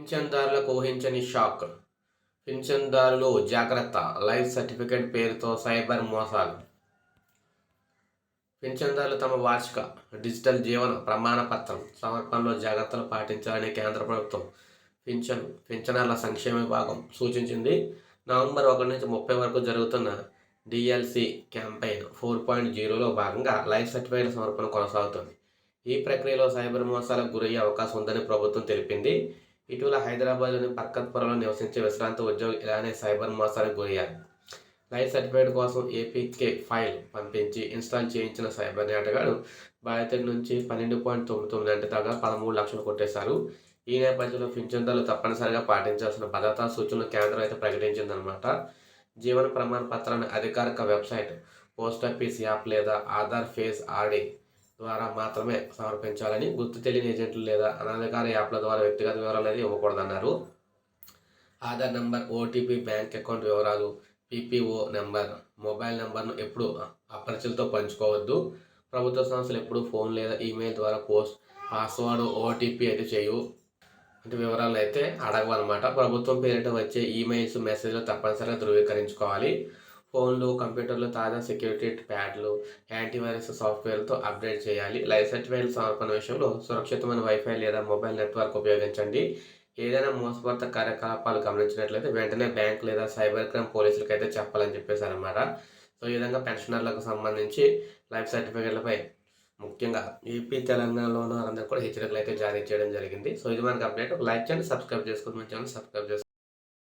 పింఛన్దారులకు ఊహించని షాక్. పింఛన్దారులు జాగ్రత్త. Life certificate పేరుతో సైబర్ మోసాలు. పింఛన్దారులు తమ వార్షిక డిజిటల్ జీవన ప్రమాణ పత్రం సమర్పణలో జాగ్రత్తలు పాటించాలని కేంద్ర ప్రభుత్వం పింఛన్ పింఛనర్ల సంక్షేమ విభాగం సూచించింది. నవంబర్ ఒకటి నుంచి ముప్పై వరకు జరుగుతున్న డిఎల్సి క్యాంపెయిన్ ఫోర్ పాయింట్ జీరోలో భాగంగా లైఫ్ సర్టిఫికేట్ సమర్పణ కొనసాగుతుంది. ఈ ప్రక్రియలో సైబర్ మోసాలకు గురయ్యే అవకాశం ఉందని ప్రభుత్వం తెలిపింది. ఇటీవల హైదరాబాద్లోని పక్కత్పురంలో నివసించే విశ్రాంత ఉద్యోగి ఇలానే సైబర్ మోసానికి గురయ్యారు లైఫ్ సర్టిఫికేట్ కోసం ఏపీకే ఫైల్ పంపించి ఇన్స్టాల్ చేయించిన సైబర్ నేటగాడు బాధితుడి నుంచి పన్నెండు పాయింట్ తొమ్మిది తొమ్మిది అంటే దాకా పదమూడు లక్షలు కొట్టేశారు. ఈ నేపథ్యంలో పింఛన్దారులు తప్పనిసరిగా పాటించాల్సిన భద్రతా సూచనలు కేంద్రం అయితే ప్రకటించిందనమాట జీవన ప్రమాణ పత్రాన్ని అధికారిక వెబ్సైట్ పోస్ట్ ఆఫీస్ యాప్ లేదా ఆధార్ ఫేస్ ఆర్డీ ద్వారా మాత్రమే సమర్పించాలని గుర్తు తెలియని ఏజెంట్లు లేదా అనధికార యాప్ల ద్వారా వ్యక్తిగత వివరాలు అనేది ఇవ్వకూడదన్నారు. Aadhaar number OTP bank account వివరాలు పీపీఓ నెంబర్ మొబైల్ నెంబర్ను ఎప్పుడు అపరిచులతో పంచుకోవద్దు. ప్రభుత్వ సంస్థలు ఎప్పుడు ఫోన్ లేదా ఈమెయిల్ ద్వారా పోస్ట్ పాస్వర్డ్ ఓటీపీ అయితే చేయు అంటే వివరాలు అయితే అడగవన్నమాట. ప్రభుత్వం పేరిట వచ్చే ఈమెయిల్స్ మెసేజ్లు తప్పనిసరిగా ధృవీకరించుకోవాలి. ఫోన్లు కంప్యూటర్లు తాజా సెక్యూరిటీ ప్యాడ్లు యాంటీవైరస్ సాఫ్ట్వేర్తో అప్డేట్ చేయాలి. లైఫ్ సర్టిఫికేట్ సమర్పణ విషయంలో సురక్షితమైన వైఫై లేదా మొబైల్ నెట్వర్క్ ఉపయోగించండి. ఏదైనా మోసపూరిత కార్యకలాపాలు గమనించినట్లయితే వెంటనే బ్యాంక్ లేదా సైబర్ క్రైమ్ పోలీసులకు అయితే చెప్పాలని చెప్పేశారన్నమాట. సో ఈ విధంగా పెన్షనర్లకు సంబంధించి లైఫ్ సర్టిఫికేట్లపై ముఖ్యంగా ఏపీ తెలంగాణలో ఉన్న వారందరూ కూడా హెచ్చరికలు అయితే జారీ చేయడం జరిగింది. సో ఇది మనకు అప్డేట్. లైక్ చేయండి సబ్స్క్రైబ్ చేసుకోండి మన ఛానల్ సబ్స్క్రైబ్ చేసుకోండి.